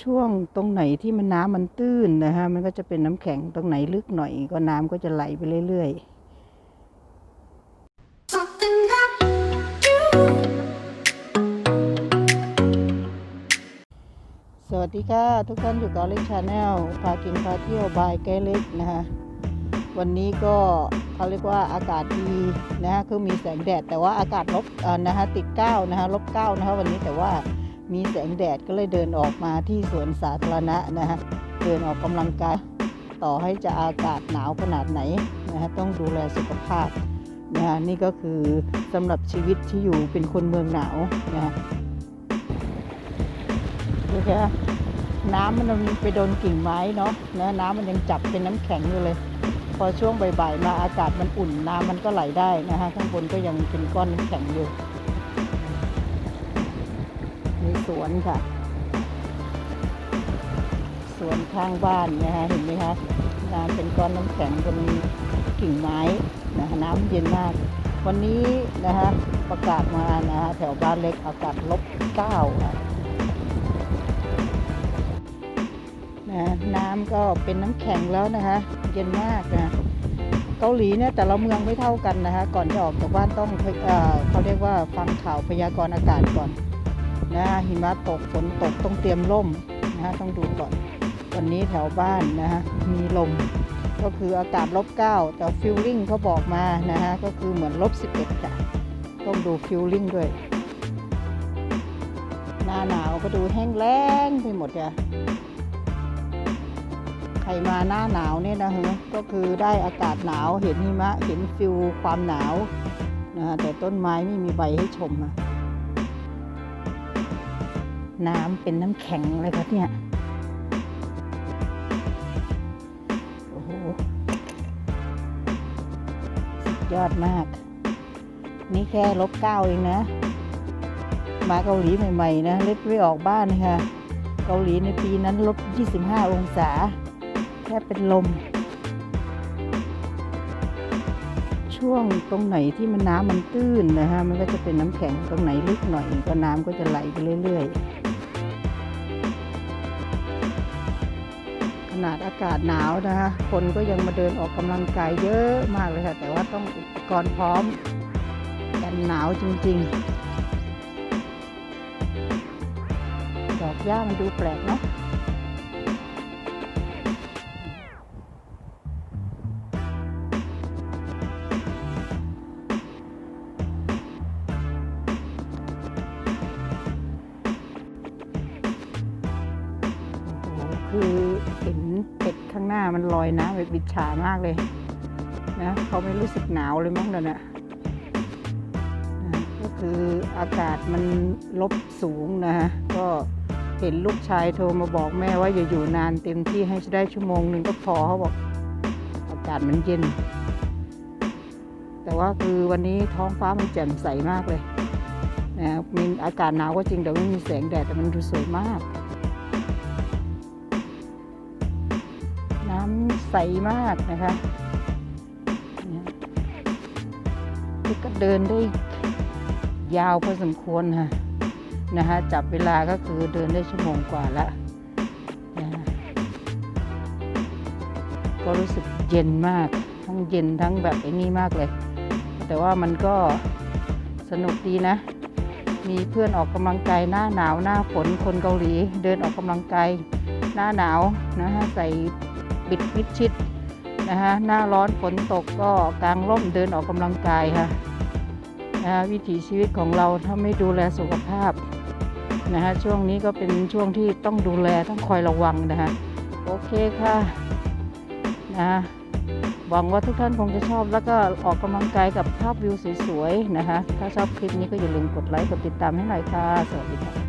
ช่วงตรงไหนที่มันน้ำมันตื้นนะฮะ มันก็จะเป็นน้ำแข็งตรงไหนลึกหน่อย ก็น้ำก็จะไหลไปเรื่อยๆสวัสดีค่ะ ทุกท่านอยู่กับเล็กชาแนลพากินพาเที่ยวบายแกเล็กนะฮะวันนี้ก็เขาเรียกว่าอากาศดีนะฮะคือมีแสงแดดแต่ว่าอากาศลบนะฮะติดเก้านะฮะลบเก้านะฮะวันนี้แต่ว่า มีแสงแดดก็เลยเดินออกมาที่สวนสาธารณะนะฮะเดินออกกำลังกาย ต่อให้จะอากาศหนาวขนาดไหนนะฮะต้องดูแลสุขภาพนะฮะนี่ก็คือสำหรับชีวิตที่อยู่เป็นคนเมืองหนาวนะฮะดูแค่น้ำมันไปโดนกิ่งไม้เนาะนะน้ำมันยังจับเป็นน้ำแข็งอยู่เลย พอช่วงบ่ายๆมาอากาศมันอุ่นน้ำมันก็ไหลได้นะฮะข้างบนก็ยังเป็นก้อนน้ำแข็งอยู่ สวนค่ะ สวนข้างบ้านนะฮะเห็นไหมคะน้ำเป็นก้อนน้ำแข็งบนกิ่งไม้นะฮะน้ำเย็นมาก วันนี้นะฮะประกาศมานะฮะแถวบ้านเล็กอากาศลบเก้าค่ะนะน้ำก็เป็นน้ำแข็งแล้วนะคะเย็นมากนะเกาหลีเนี่ยแต่ละเมืองไม่เท่ากันนะคะก่อนจะออกจากบ้านต้องเอเขาเรียกว่าฟังข่าวพยากรณ์อากาศก่อน นะหิมะตกฝนตกต้องเตรียมร่มนะฮะต้องดูก่อน วันนี้แถวบ้านนะฮะมีลมก็คืออากาศลบเก้าแต่ฟิลลิ่งเขาบอกมานะฮะก็คือเหมือนลบสิบเอ็ดค่ะต้องดูฟิลลิ่งด้วย หน้าหนาวก็ดูแห้งแล้งไปหมดจ้ะใครมาหน้าหนาวเนี่ยนะฮะก็คือได้อากาศหนาวเห็นหิมะเห็นฟิลความหนาวนะฮะแต่ต้นไม้ไม่มีใบให้ชมอะ น้ำเป็นน้ำแข็งเลยครับเนี่ย โอ้โห สุดยอดมาก นี่แค่ลบเก้าเองนะ มาเกาหลีใหม่ๆนะ เล็กไม่ออกบ้านนะคะเกาหลีในปีนั้นลบ 25 องศา แค่เป็นลม ช่วงตรงไหนที่มันน้ำมันตื้นนะฮะ มันก็จะเป็นน้ำแข็ง ตรงไหนลึกหน่อย ก็น้ำก็จะไหลไปเรื่อย ๆ นาดอากาศหนาวนะคะคนก็ยังมาเดินออกกำลังกายเยอะมากเลยค่ะ แต่ว่าต้องอุปกรณ์พร้อมกันหนาวจริง ๆ ดอกหญ้ามันดูแปลกเนาะ เป็ดข้างหน้ามันลอยน้ำแบบบิดฉามากเลยนะเขาไม่รู้สึกหนาวเลยมั้งนั่นน่ะก็คืออากาศมันลบสูงนะฮะก็เห็นลูกชายโทรมาบอกแม่ว่าอย่าอยู่นานเต็มที่ให้ได้ชั่วโมงหนึ่งก็พอเขาบอกอากาศมันเย็น แต่ว่าคือวันนี้ท้องฟ้ามันแจ่มใสมากเลยนะมีอากาศหนาวก็จริงแต่ไม่มีแสงแดดแต่มันดูสวยมาก ใสมากนะคะนี่ก็เดินได้ยาวพอสมควรค่ะนะฮะจับเวลาก็คือเดินได้ชั่วโมงกว่าละนะะก็รู้สึกเย็นมากทั้งเย็นทั้งแบบไอ้นี่มากเลย แต่ว่ามันก็สนุกดีนะ มีเพื่อนออกกำลังกายหน้าหนาวหน้าฝนคนเกาหลี เดินออกกำลังกายหน้าหนาวนะฮะใส่ ปิดมิดชิดนะฮะหน้าร้อนฝนตกก็กางร่มเดินออกกำลังกายค่ะนะะวิถีชีวิตของเราถ้าไม่ดูแลสุขภาพนะฮะช่วงนี้ก็เป็นช่วงที่ต้องดูแลต้องคอยระวังนะฮะโอเคค่ะนะะหวังว่าทุกท่านคงจะชอบแล้วก็ออกกำลังกายกับภาพวิวสวยๆนะคะถ้าชอบคลิปนี้ก็อย่าลืมกดไลค์กดติดตามให้หน่อยค่ะ สวัสดีค่ะ